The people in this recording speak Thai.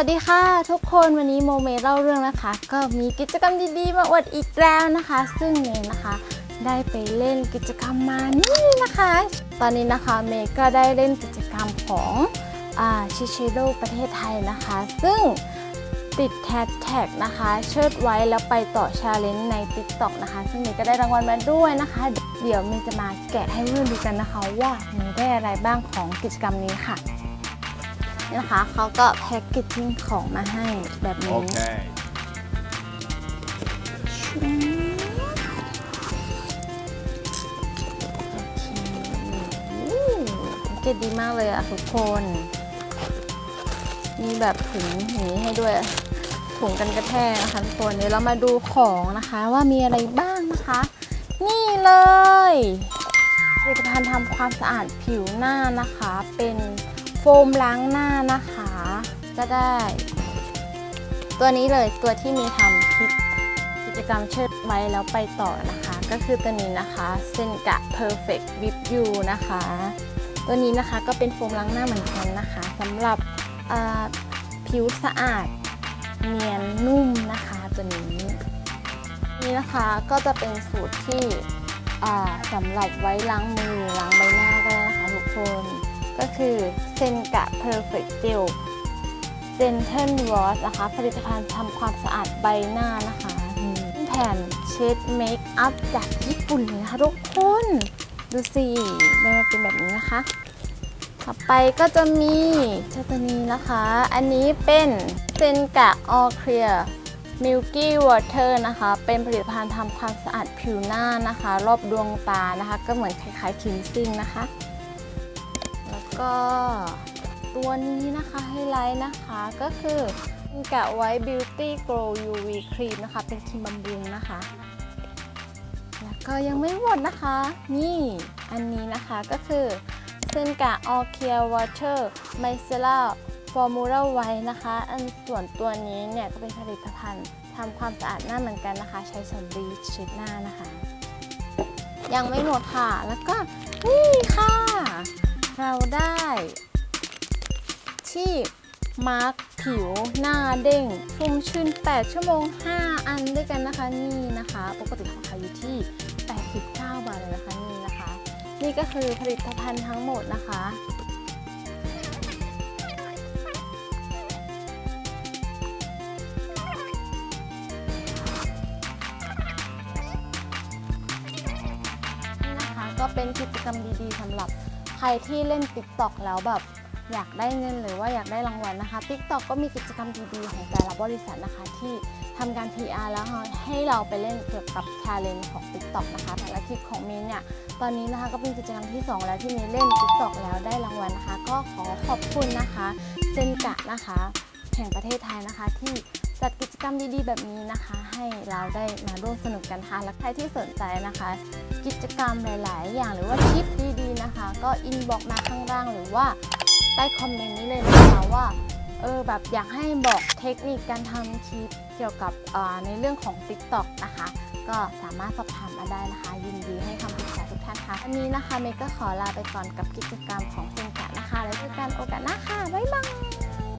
วัสดีค่ะ ทุกคนวันนี้โมเมเล่าเรื่องนะคะ ก็มีกิจกรรมดีๆ มาอวดอีกแล้วนะคะ ซึ่งเมย์นะคะ ได้ไปเล่นกิจกรรมมานี่นะคะ ตอนนี้นะคะเมย์ก็ได้เล่นกิจกรรมของชิเชโดประเทศไทยนะคะ ซึ่งติดแฮชแท็กนะคะ เชิดไว้แล้วไปต่อชาเลนจ์ใน TikTok นะคะ ซึ่งเมย์ก็ได้รางวัลมาด้วยนะคะ เดี๋ยวเมย์จะมาแกะให้เพื่อนดูกันนะคะ ว่าเมย์ได้อะไรบ้างของกิจกรรมนี้ค่ะ นี่นะคะเขาก็แพ็กเกจจิ้งของมาให้แบบนี้ Okay. อืมแพ็กเกจดีมากเลยอะทุกคน มีแบบถุงอย่างนี้ให้ด้วย ถุงกันกระแทกนะคะทุกคนเดี๋ยวเรามาดูของนะคะว่ามีอะไรบ้างนะคะ นี่เลยผลิตภัณฑ์ทำความสะอาดผิวหน้านะคะ เป็นโฟ มล้างหน้านะคะ ก็ได้ ตัวนี้เลยตัวที่มีทำคลิปกิจกรรมเชิดไว้แล้วไปต่อนะคะ ก็คือตัวนี้นะคะเซนกะ Perfect Whip You นะคะ ตัวนี้นะคะก็เป็นโฟมล้างหน้าเหมือนกันนะคะสำหรับผิวสะอาดเนียนนุ่มนะคะตัวนี้นี่นะคะก็จะเป็นสูตรที่สำหรับไว้ล้างมือล้าง คือเซนกะ Perfect Gel เ e นเทนวอชนะคะ ผลิตภัณฑ์ทำความสะอาดใบหน้านะคะอืมแผ่นเช็ดเมคอัพจากญี่ปุ่นเลยนะคะทุกคน ดูสิได้มาเป็นแบบนี้นะคะ ต่อไปก็จะมีเจ้าตัวนี้นะคะ อันนี้เป็นเซนกะออเคลียมิลกี้วอเตอร์นะคะ เป็นผลิตภัณฑ์ทำความสะอาดผิวหน้านะคะ รอบดวงตานะคะ ก็เหมือนคล้ายๆคินซิ่งนะคะแล้ว ก็ตัวนี้นะคะไฮไลท์นะคะก็คือกะไว้ Beauty Glow UV Cream นะคะ เป็นครีมบำรุงนะคะ แล้วก็ยังไม่หมดนะคะ นี่อันนี้นะคะก็คือเซนกะ All Clear Water Micellar Formula White นะคะ อันส่วนตัวนี้เนี่ยก็เป็นผลิตภัณฑ์ทำความสะอาดหน้าเหมือนกันนะคะ ใช้สำลีเช็ดหน้านะคะ ยังไม่หมดค่ะ แล้วก็นี่ค่ะ เราได้ ที่มาร์คผิวหน้าเด้งชุ่มชื่น8 ชั่วโมง 5 อันด้วยกันนะคะนี่นะคะ ปกติเขาขาอยู่ที่ 89 บาทเลยนะคะนี่นะคะ นี่ก็คือผลิตภัณฑ์ทั้งหมดนะคะนี่นะคะก็เป็นกิจกรรมดีๆสำหรับ ใครที่เล่น TikTok แล้วแบบอยากได้เงินหรือว่าอยากได้รางวัลนะคะ TikTok ก็มีกิจกรรมดีๆ ของแต่ละบริษัทนะคะ ที่ทำการ PR แล้วให้เราไปเล่นเกี่ยวกับ Challenge ของ TikTok นะคะแต่ละคลิปของมีนเนี่ยตอนนี้นะคะก็เป็นกิจกรรมที่ 2 แล้วที่มีเล่น TikTok แล้วได้รางวัลนะคะ ก็ขอขอบคุณนะคะเซนกะนะคะ แห่งประเทศไทยนะคะที่จัดกิจกรรมดีๆ แบบนี้นะคะ ให้เราได้มาร่วมสนุกกันค่ะและใครที่สนใจนะคะ กิจกรรมหลาย ๆ อย่างหรือว่าคลิปดีๆนะคะ ก็อินบอกมาข้างล่างหรือว่าใต้คอมเมนต์นี้เลยนะคะว่าเออแบบอยากให้บอกเทคนิคการทำคลิปเกี่ยวกับในเรื่องของ TikTok นะคะ ก็สามารถสอบถามมาได้นะคะ ยินดีให้คำปรึกษาทุกท่านค่ะวันนี้นะคะเมย์ก็ขอลาไปก่อนกับกิจกรรมของเซนกะนะคะ แล้วเจอกันโอกาสหน้าค่ะ บ๊ายบาย